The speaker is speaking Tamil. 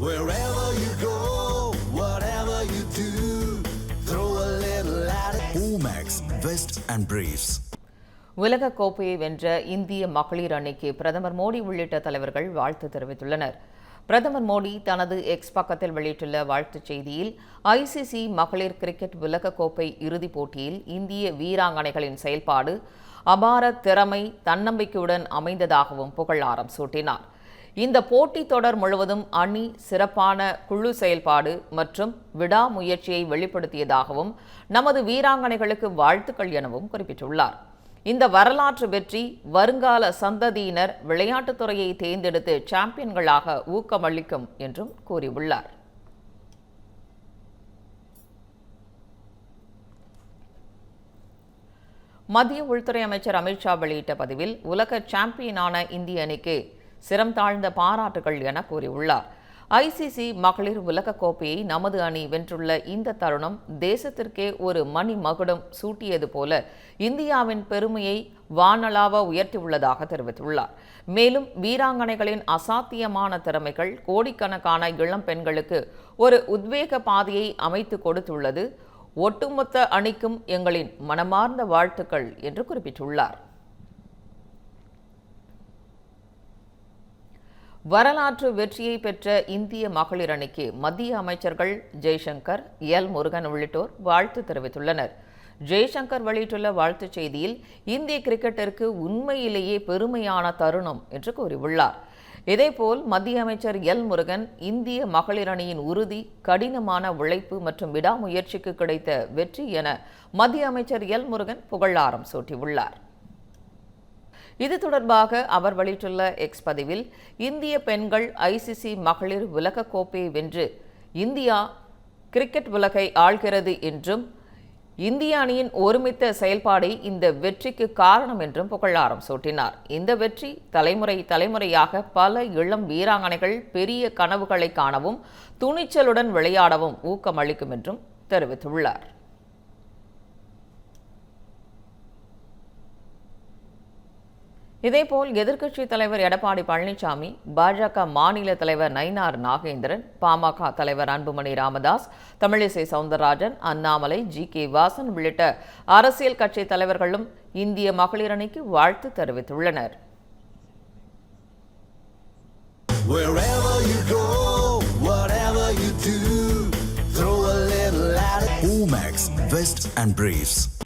Wherever you go, whatever you do, throw a little at it. Omax, Vest and Briefs. உலக கோப்பையை வென்ற இந்திய மகளிர் அணிக்கு பிரதமர் மோடி உள்ளிட்ட தலைவர்கள் வாழ்த்து தெரிவித்துள்ளனர் பிரதமர் மோடி தனது எக்ஸ் பக்கத்தில் வெளியிட்டுள்ள வாழ்த்துச் செய்தியில் ஐசிசி மகளிர் கிரிக்கெட் உலக கோப்பை இறுதிப் போட்டியில் இந்திய வீராங்கனைகளின் செயல்பாடு அபார திறமை தன்னம்பிக்கையுடன் அமைந்ததாகவும் புகழாரம் சூட்டினார் இந்த போட்டித் தொடர் முழுவதும் அணி சிறப்பான குழு செயல்பாடு மற்றும் விடாமுயற்சியை வெளிப்படுத்தியதாகவும் நமது வீராங்கனைகளுக்கு வாழ்த்துக்கள் எனவும் குறிப்பிட்டுள்ளார். இந்த வரலாற்று வெற்றி வருங்கால சந்ததியினர் விளையாட்டுத் துறையை தேர்ந்தெடுத்து சாம்பியன்களாக ஊக்கமளிக்கும் என்றும் கூறியுள்ளார். மத்திய உள்துறை அமைச்சர் அமித்ஷா வெளியிட்ட பதிவில் உலக சாம்பியனான இந்திய அணிக்கு சிரம் தாழ்ந்த பாராட்டுகள் என கூறியுள்ளார். ஐசிசி மகளிர் உலகக்கோப்பையை நமது அணி வென்றுள்ள இந்த தருணம் தேசத்திற்கே ஒரு மணி மகுடம் சூட்டியது போல இந்தியாவின் பெருமையை வானளாவ உயர்த்தியுள்ளதாக தெரிவித்துள்ளார். மேலும் வீராங்கனைகளின் அசாத்தியமான திறமைகள் கோடிக்கணக்கான இளம் பெண்களுக்கு ஒரு உத்வேக பாதையை அமைத்து கொடுத்துள்ளது. ஒட்டுமொத்த அணிக்கும் எங்களின் மனமார்ந்த வாழ்த்துக்கள் என்று குறிப்பிட்டுள்ளார். வரலாற்று வெற்றியை பெற்ற இந்திய மகளிர் அணிக்கு மத்திய அமைச்சர்கள் ஜெய்சங்கர் எல். முருகன் உள்ளிட்டோர் வாழ்த்து தெரிவித்துள்ளனர். ஜெய்சங்கர் வெளியிட்டுள்ள வாழ்த்துச் செய்தியில் இந்திய கிரிக்கெட்டிற்கு உண்மையிலேயே பெருமையான தருணம் என்று கூறியுள்ளார். இதேபோல் மத்திய அமைச்சர் எல். முருகன் இந்திய மகளிர் அணியின் உறுதி கடினமான உழைப்பு மற்றும் விடாமுயற்சிக்கு கிடைத்த வெற்றி என மத்திய அமைச்சர் எல். முருகன் புகழாரம் சூட்டியுள்ளார். இது தொடர்பாக அவர் வெளியிட்டுள்ள எக்ஸ் பதிவில் இந்திய பெண்கள் ஐசிசி மகளிர் உலக கோப்பையை வென்று இந்தியா கிரிக்கெட் உலகை ஆள்கிறது என்றும் இந்திய அணியின் ஒருமித்த செயல்பாடே இந்த வெற்றிக்கு காரணம் என்றும் புகழாரம் சூட்டினார். இந்த வெற்றி தலைமுறை தலைமுறையாக பல இளம் வீராங்கனைகள் பெரிய கனவுகளை காணவும் துணிச்சலுடன் விளையாடவும் ஊக்கமளிக்கும் என்றும் தெரிவித்துள்ளார். இதேபோல் எதிர்க்கட்சி தலைவர் எடப்பாடி பழனிசாமி பாஜக மாநில தலைவர் நயினார் நாகேந்திரன் பாமக தலைவர் அன்புமணி ராமதாஸ் தமிழிசை சவுந்தரராஜன் அண்ணாமலை ஜி கே வாசன் உள்ளிட்ட அரசியல் கட்சி தலைவர்களும் இந்திய மகளிர் அணிக்கு வாழ்த்து தெரிவித்துள்ளனர். Omax, Vest and Briefs.